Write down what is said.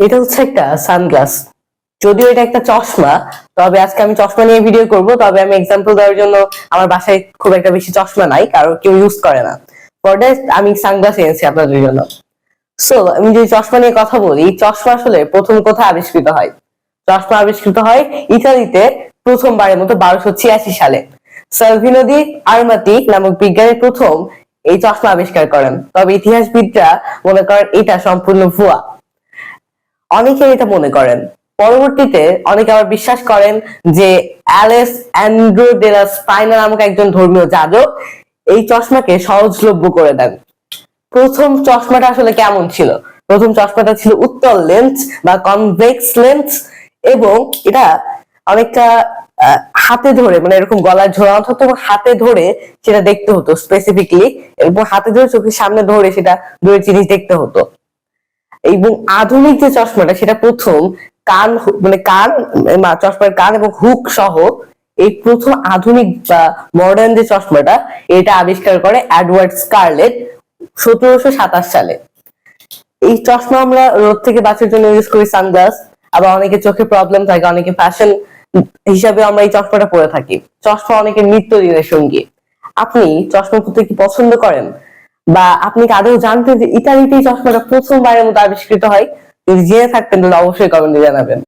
এটা হচ্ছে একটা সানগ্লাস যদিও এটা একটা চশমা, তবে আজকে আমি চশমা নিয়ে ভিডিও করব। তবে আমি এক্সাম্পল দেওয়ার জন্য আমার বাসায় খুব একটা বেশি চশমা নাই, কারণ কেউ ইউজ করে না। ফর আমি সানগ্লাস এনেছি আপনাদের জন্য। সো আমি যদি চশমা নিয়ে কথা বলি চশমা আসলে প্রথম কোথায় আবিষ্কৃত হয়? চশমা আবিষ্কৃত হয় ইতালিতে প্রথমবারের মতো বারোশো ছিয়াশি সালে। সালভিনো দি আরমাতি নামক বিজ্ঞানী প্রথম এই চশমা আবিষ্কার করেন। তবে ইতিহাসবিদরা মনে করেন এটা সম্পূর্ণ ভুয়া। অনেকে এটা মনে করেন। পরবর্তীতে অনেকে আবার বিশ্বাস করেন যে অ্যালেস অ্যান্ড্রো ডেলা স্পাইনা নামক একজন ধর্মীয় যাজক এই চশমাকে সহজলভ্য করে দেন। প্রথম চশমাটা আসলে কেমন ছিল? প্রথম চশমাটা ছিল উত্তল লেন্স বা কনভেক্স লেন্স এবং এটা অনেকটা হাতে ধরে মানে এরকম গলায় ঝোলানো থাকতো হাতে ধরে সেটা দেখতে হতো স্পেসিফিকলি এবং হাতে ধরে চোখের সামনে ধরে সেটা দূরের জিনিস দেখতে হতো। এবং আধুনিক যে চশমাটা, সেটা প্রথম কান মানে কান চশমার কান এবং হুক সহ এই প্রথম আধুনিক, বা মডার্ন যে চশমাটা, এটা আবিষ্কার করে অ্যাডওয়ার্ড স্কারলেট সতেরোশো সাতাশ সালে। এই চশমা আমরা রোদ থেকে বাঁচার জন্য ইউজ করি সানগ্লাস। আবার অনেকে চোখে প্রবলেম থাকে, অনেকে ফ্যাশন হিসাবে আমরা এই চশমাটা পরে থাকি। চশমা অনেকের নিত্যদিনের সঙ্গী। আপনি চশমা পরতে কি পছন্দ করেন? বা আপনি কি আদৌ জানতেন যে ইতালিতে চশমাটা প্রথমবারের মতো আবিষ্কৃত হয়? যদি জেনে থাকতেন তাহলে অবশ্যই কমেন্টে জানাবেন।